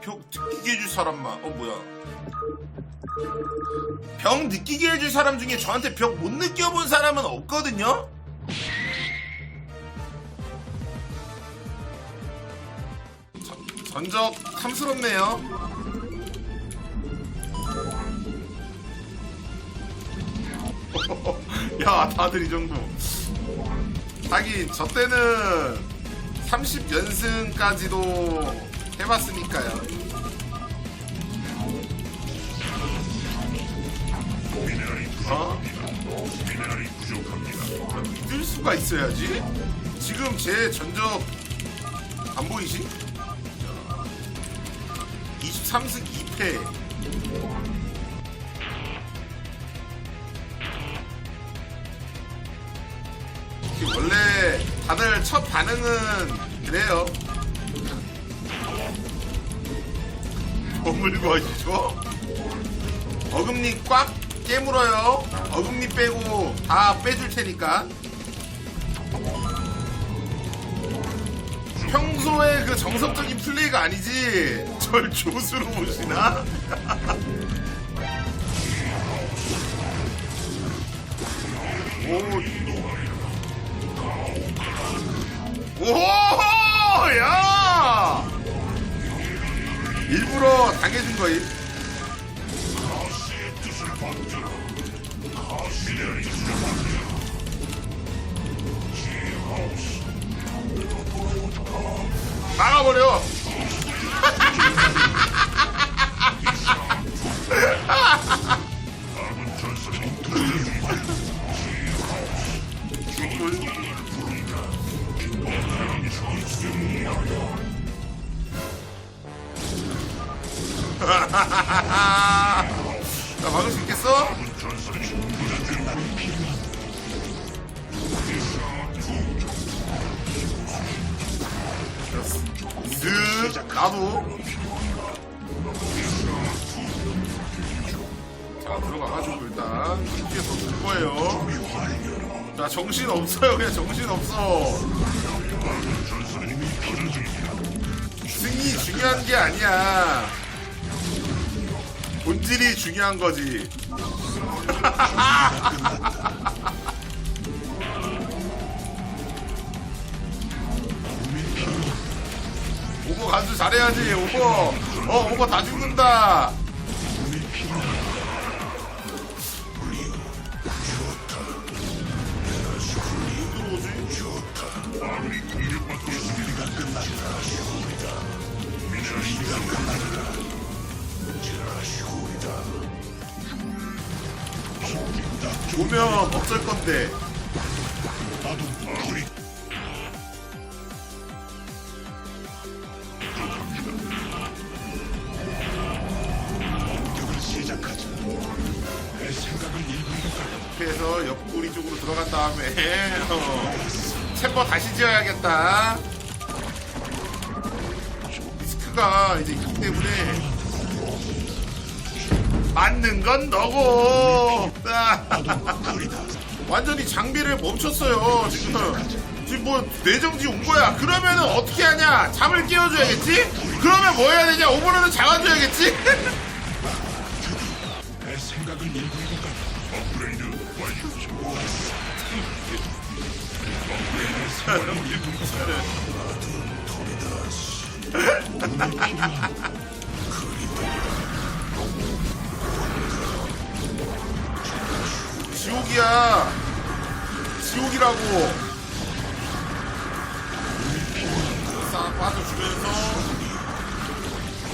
병 느끼게 해줄 사람만 어 뭐야. 병 느끼게 해줄 사람 중에 저한테 병 못 느껴본 사람은 없거든요? 전- 전적 탐스럽네요. 야 다들 이 정도. 하긴 저 때는 30연승까지도 해봤으니까요 어? 뜰 수가 있어야지 지금 제 전적 안 보이시? 23승 2패 원래 다들 첫 반응은 그래요 머물고 하시죠? 어금니 꽉 깨물어요. 어금니 빼고 다 빼줄 테니까. 평소에 그 정석적인 플레이가 아니지. 절 조수로 보시나? 오, 오, 일부러 당해준 거임. 나가버려. 나 막을 수 있겠어? 쓱 나도 자 들어가가지고 일단 뒤에서 볼 거예요 자 정신 없어요 그냥 정신 없어 승이 중요한 게 아니야 본질이 중요한 거지. 오버 간수 잘해야지 오버. 어 오버 다 죽는다 오면 어쩔 건데. 앞에서 옆구리 쪽으로 들어간 다음에 어, 챔버 다시 지어야겠다. 리스크가 이제 있기 때문에 맞는 건 너고. 완전히 장비를 멈췄어요. 지금 지금 뭐 뇌정지 온 거야. 그러면은 어떻게 하냐? 잠을 깨워줘야겠지? 그러면 뭐 해야 되냐? 오버로드 잡아줘야겠지? 내 생각을 읽은 것 같아. 업그레이드 완료. 지옥이야. 지옥이라고. 싹 빠져주면서.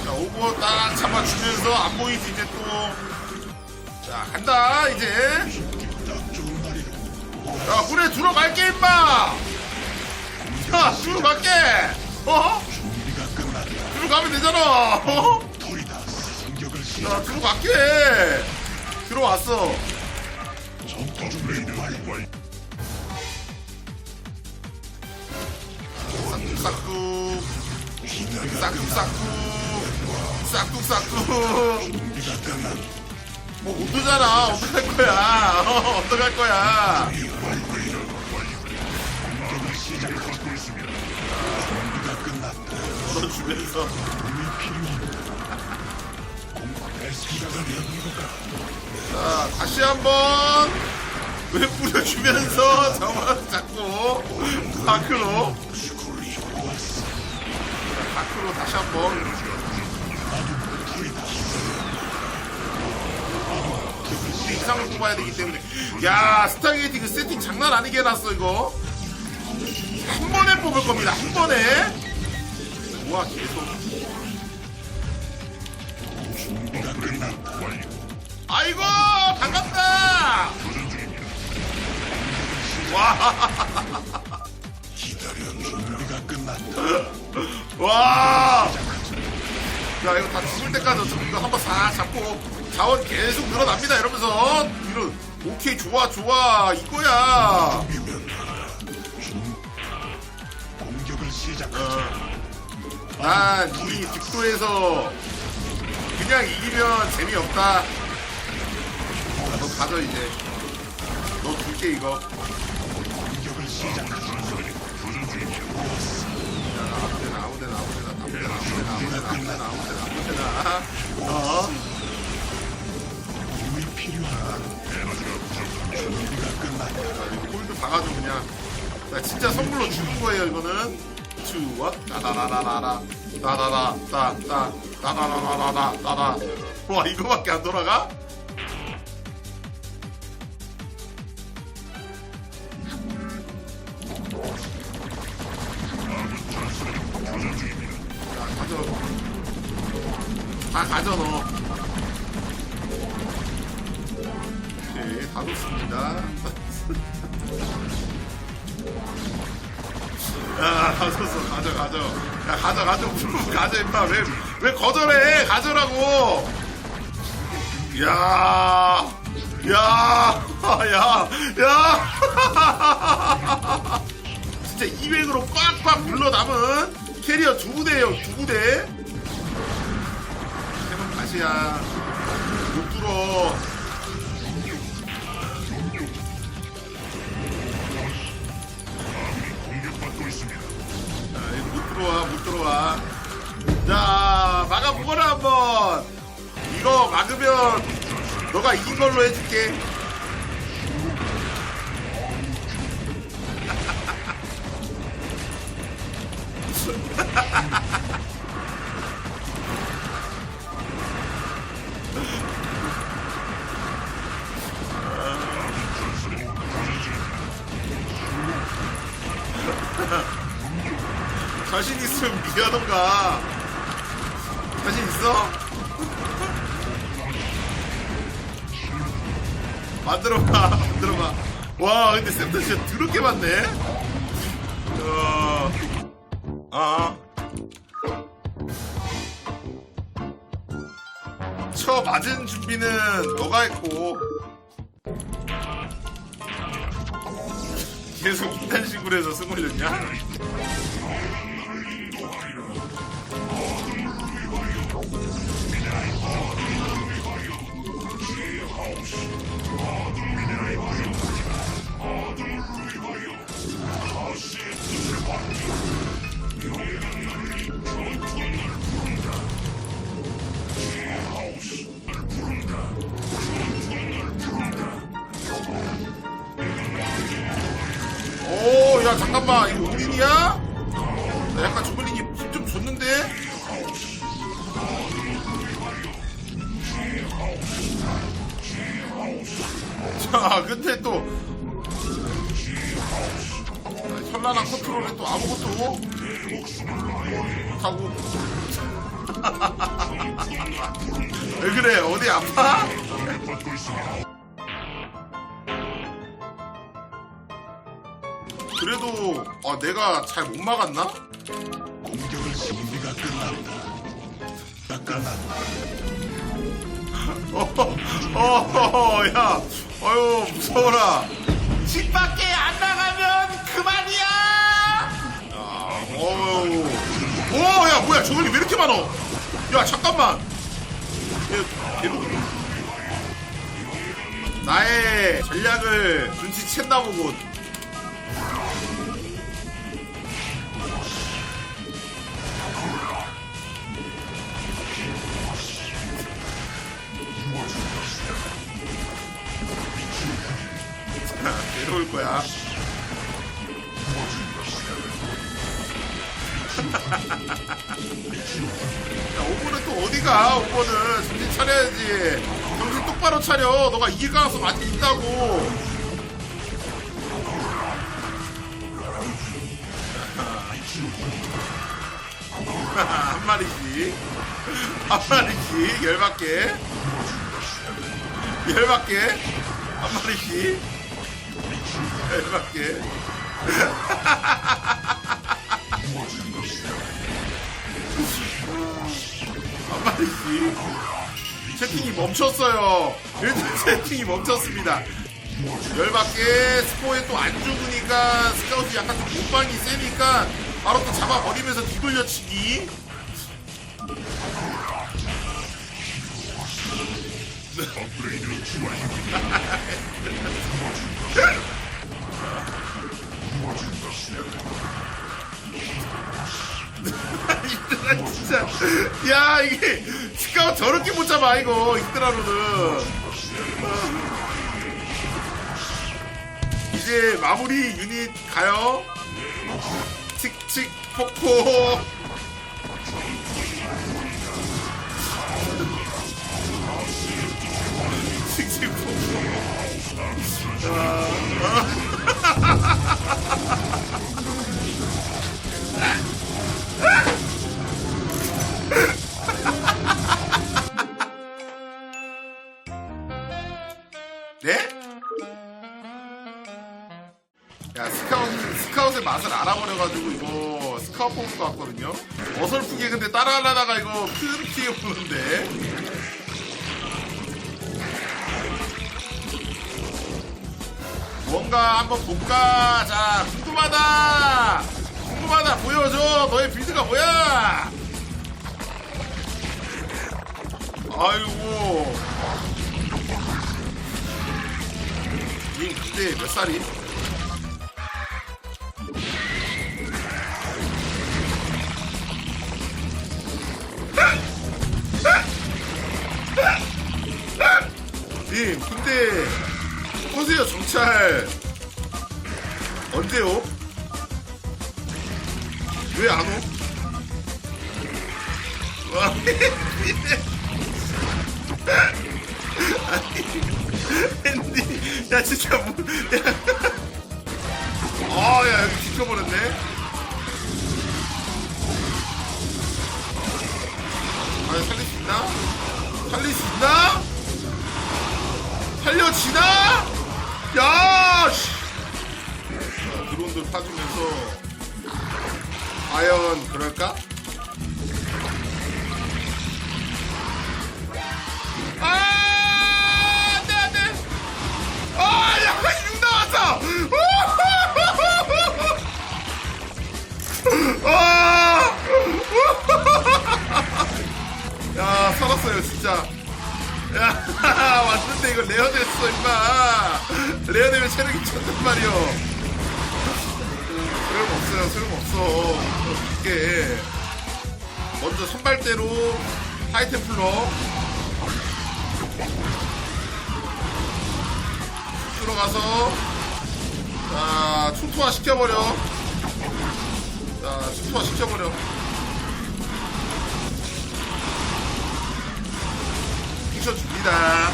자, 오버 딱 잡아주면서 안 보이지, 이제 또. 자, 간다, 이제. 야, 물에 들어갈게, 임마! 야, 들어갈게! 어? 들어가면 되잖아! 어? 야, 들어갈게! 들어왔어. 업그레이드 완료. 싹둑. 싹둑 싹둑. 싹둑 뭐 못하잖아. 어떡할 거야? 어, 어떡할 거야? 걷어주면서 자, 다시 한번 왜 뿌려주면서 저만 자꾸 다크로? 자, 다크로 다시 한번. 이상을 뽑아야 되기 때문에. 야 스타게이팅 그 세팅 장난 아니게 해놨어 이거. 한 번에 뽑을 겁니다 한 번에. 와 계속. 아이고 와 기다려. 준비가 끝났다. 와! 야, 이거 다 죽을 때까지 이거 한번 싹 잡고 자원 계속 늘어납니다. 이러면서 이런 오케이 좋아 좋아 이거야. 공격을 시작하자. 난이 득도에서 그냥 이기면 재미없다. 야, 너 가져 이제. 너 줄게 이거. 골드 박아줘 그냥 나 진짜 선물로 주는 거예요 이거는 주워 따다라라라라 따다라 따따 따다라라라라 따다 와 이거밖에 안 돌아가? 야, 가졌어. 가져, 가져. 야, 가져, 가져. 무슨 가져, 임마. 왜, 왜 거절해? 가져라고. 야, 야, 야, 야. 진짜 200으로 꽉꽉 불러 남은 캐리어 두 부대예요, 두 부대. 세번 다시야. 못 뚫어. 들어와, 못 들어와. 자, 막아보거라, 한번. 이거 막으면, 너가 이긴 걸로 해줄게. 자신 있으면 미하던가. 자신 있어? 만들어봐, 만들어봐. 와, 근데 쌤도 진짜 더럽게 많네? 어, 아. 쳐 맞은 준비는 너가 했고. 계속 이딴 식으로 해서 승 올렸냐? 오, 야, 잠깐만. 이거 올인이야? 나 약간 주블린이 자, 근데 또. 자, 현란한 컨트롤에 또 아무것도 못하고. 왜 그래? 어디 아파? 그래도, 아, 내가 잘 못 막았나? 공격을 준비가 끝났다. 다 끝났다. 어, 어, 야, 어휴, 무서워라. 집 밖에 안 나가면 그만이야! 아, 어우. 오, 야, 뭐야, 저걸리 왜 이렇게 많어? 야, 잠깐만. 나의 전략을 눈치챘나 보군. 먹을 거야. 야, 오버는 또 어디가? 오버는 정신 차려야지. 정신 똑바로 차려. 너가 이길 가능성 많이 있다고. 한 마리씩. 한 마리씩. 열받게. 열받게. 한 마리씩. 열받게. 한 마리씩. 채팅이 멈췄어요. 일단 채팅이 멈췄습니다. 열받게 스포에 또 안 죽으니까 스카우트 약간 좀 못방이 세니까 바로 또 잡아버리면서 뒤돌려치기. 업그레이드 완료. 이들아 진짜. 야 이게 스카우트 저렇게 못 잡아 이거. 이들아로는. 이제 마무리 유닛 가요. 칙칙 포코 칙칙 포코 네? 것 같거든요. 어설프게 근데 따라하려다가 이거 큰 피해 보는데. 뭔가 한번 볼까? 자 궁금하다. 궁금하다 보여줘. 너의 빌드가 뭐야? 아이고. 님 그때 몇 살이? 님 근데 보세요 정찰 언제요? 왜 안 오? 와, 앤디, 야 진짜 뭐, 야, 아, 야 여기 지켜버렸네. 아, 살릴 수 있나? 살릴 수 있나? 살려지나? 야, 씨. 자, 드론들 파주면서 과연 그럴까? 아, 안돼 안돼. 아, 야, 육 나왔어. 아, 야, 살았어요 진짜. 야, 왔는데 이거 레어 됐어 임마. 레어 되면 체력이 쳤단 말이오. 소용없어요 소용없어. 어떻게? 먼저 선발대로 하이템플러 들어가서 자 초토화 시켜버려 자 초토화 시켜버려 부셔줍니다.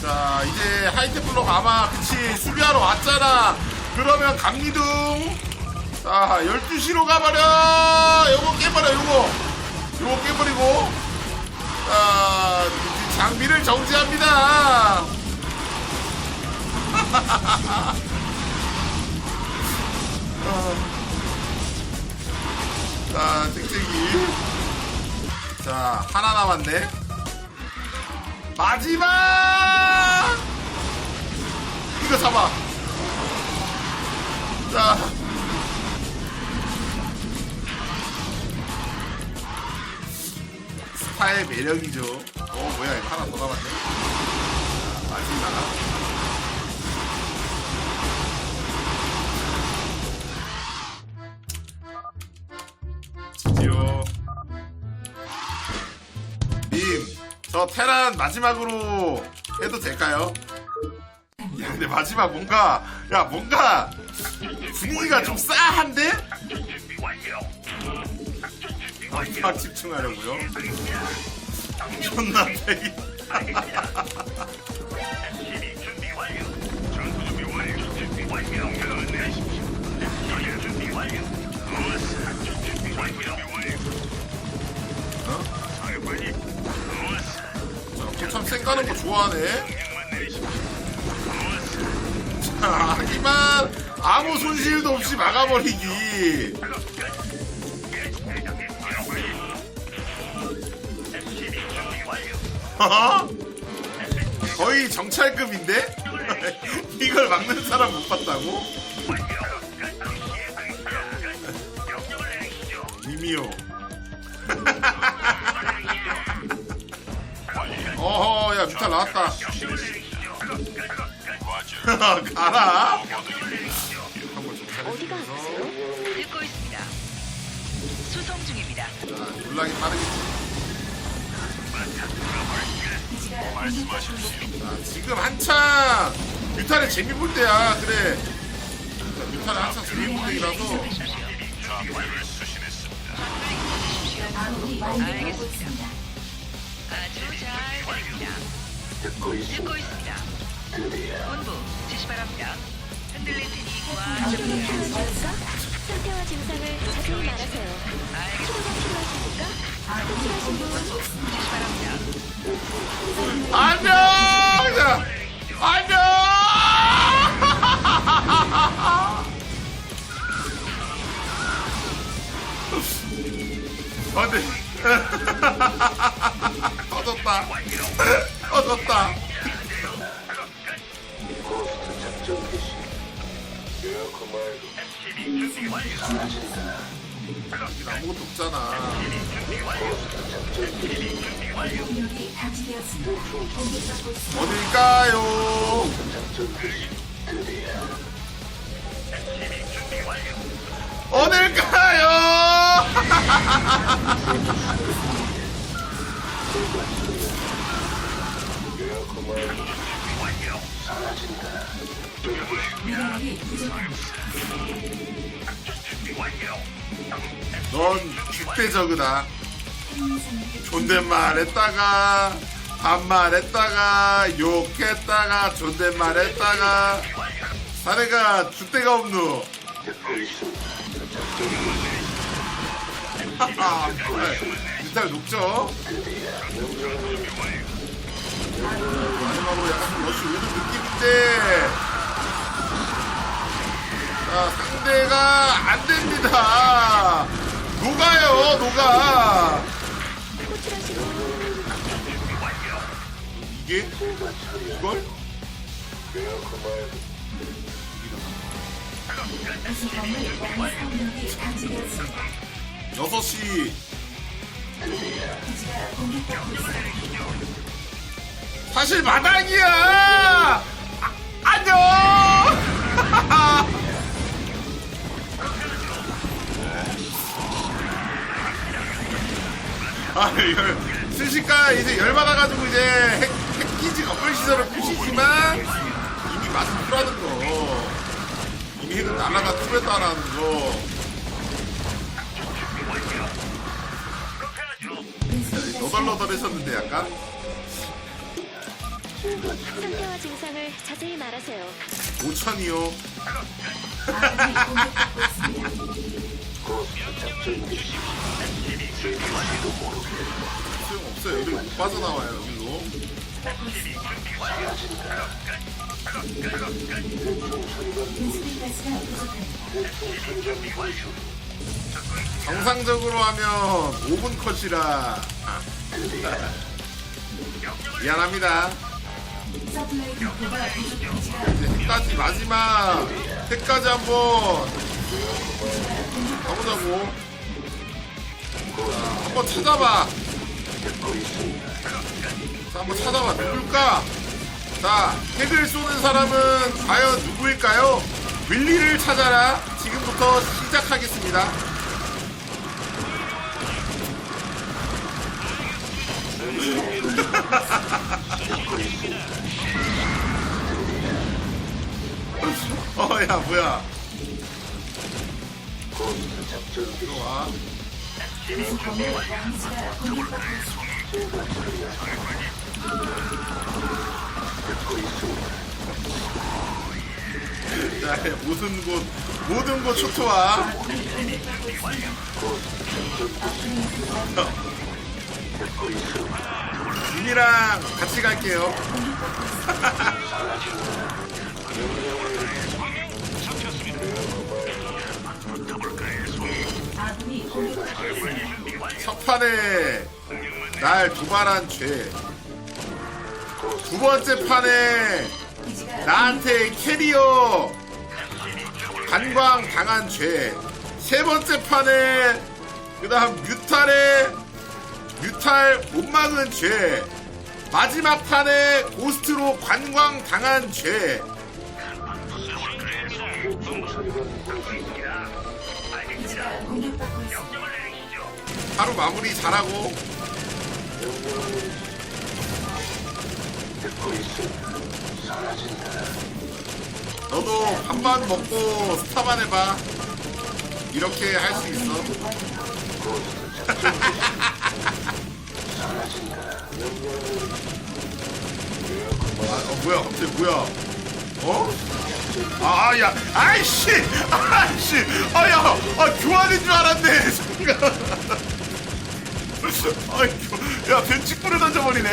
자 이제 하이테플러가 아마 그치 수비하러 왔잖아. 그러면 갑니둥 자 12시로 가버려. 요거 깨버려 요거. 요거 깨버리고. 자 장비를 정지합니다 자 하나 남았네. 마지막! 이거 잡아. 자. 스타의 매력이죠. 어 뭐야 이거 하나 더 남았네. 자, 마지막 저 테란 마지막으로 해도 될까요? 야, 근데 마지막 뭔가 야 뭔가 분위기가 좀 싸한데? 아, 집중하려고요. 존나 패기. 참 쌩까는 거 좋아하네. 자, 하지만 아무 손실도 없이 막아버리기. 어? 거의 정찰급인데? 이걸 막는 사람 못 봤다고? 미미오. 어허, 야, 뮤탈 나왔다. 가라. 어디가 아프세요? 듣고 있습니다. 수송 중입니다. 자, 놀라기 빠르겠지. 자, 지금 한창 뮤탈의 재미 볼 때야. 그래. 자, 뮤탈의 한창 재미 볼 때이라서. 알겠습니다. 아주 잘 들립니다. 듣고 있습니다. 본부 지시 바랍니다. 흔들릴 테니 꽉 잡으세요. 상태와 증상을 자세히 말하세요. 치료가 필요하십니까? 필요하신 분 지시 바랍니다. 안녕! 자, 안녕! 안 돼. 터졌다. 터졌다. 아무것도 없잖아. 어딜까요? 어딜까요? 넌 저그다. 존댓말 했다가 반말 했다가 욕했다가 존댓말 했다가 사내가 죽대가 없누. 일단 녹죠. 마지막으로 약간 좀 러쉬 오는 느낌인데 자, 상대가 안 됩니다. 녹아요, 녹아. 이게 이걸? 여섯 시 사실 마당이야. 아, 안녕. 아, 이걸 순식간 이제 열받아가지고 이제 핵, 핵기지 건물 시설을 부시지만 이미 맛은 풀하는 거. 이미 핵은 날아가 뚫렸다라는 거. 너덜너덜했었는데 약간. 상태와 증상을 자세히 말하세요. 5천이요. 소용 없어요. 여기로 못 빠져나와요, 여기로. 정상적으로 하면 5분 컷이라. 미안합니다. 이제 핵까지 마지막 핵까지 한번 가보자고. 자, 한번 찾아봐. 자 한번 찾아봐. 누굴까? 자 핵을 쏘는 사람은 과연 누구일까요? 윌리를 찾아라. 지금부터 시작하겠습니다 어야 뭐야? 들어와 자 모든 곳 모든 곳 초토화 윤이랑 같이 갈게요 첫판에 날 도발한 죄. 두 번째 판에 나한테 캐리어 간광 당한 죄. 세 번째 판에 그 다음 뮤탈에 뮤탈 못 막은 죄. 마지막 판에 고스트로 관광 당한 죄. 하루 마무리 잘하고 너도 밥만 먹고 스타만 해봐 이렇게 할 수 있어 아, 어, 뭐야 갑자기 뭐야 어? 아, 야, 아이씨, 아이씨, 아, 야, 아, 교환인 줄 알았네, 순간. 아이, 야, 뿌려 던져버리네.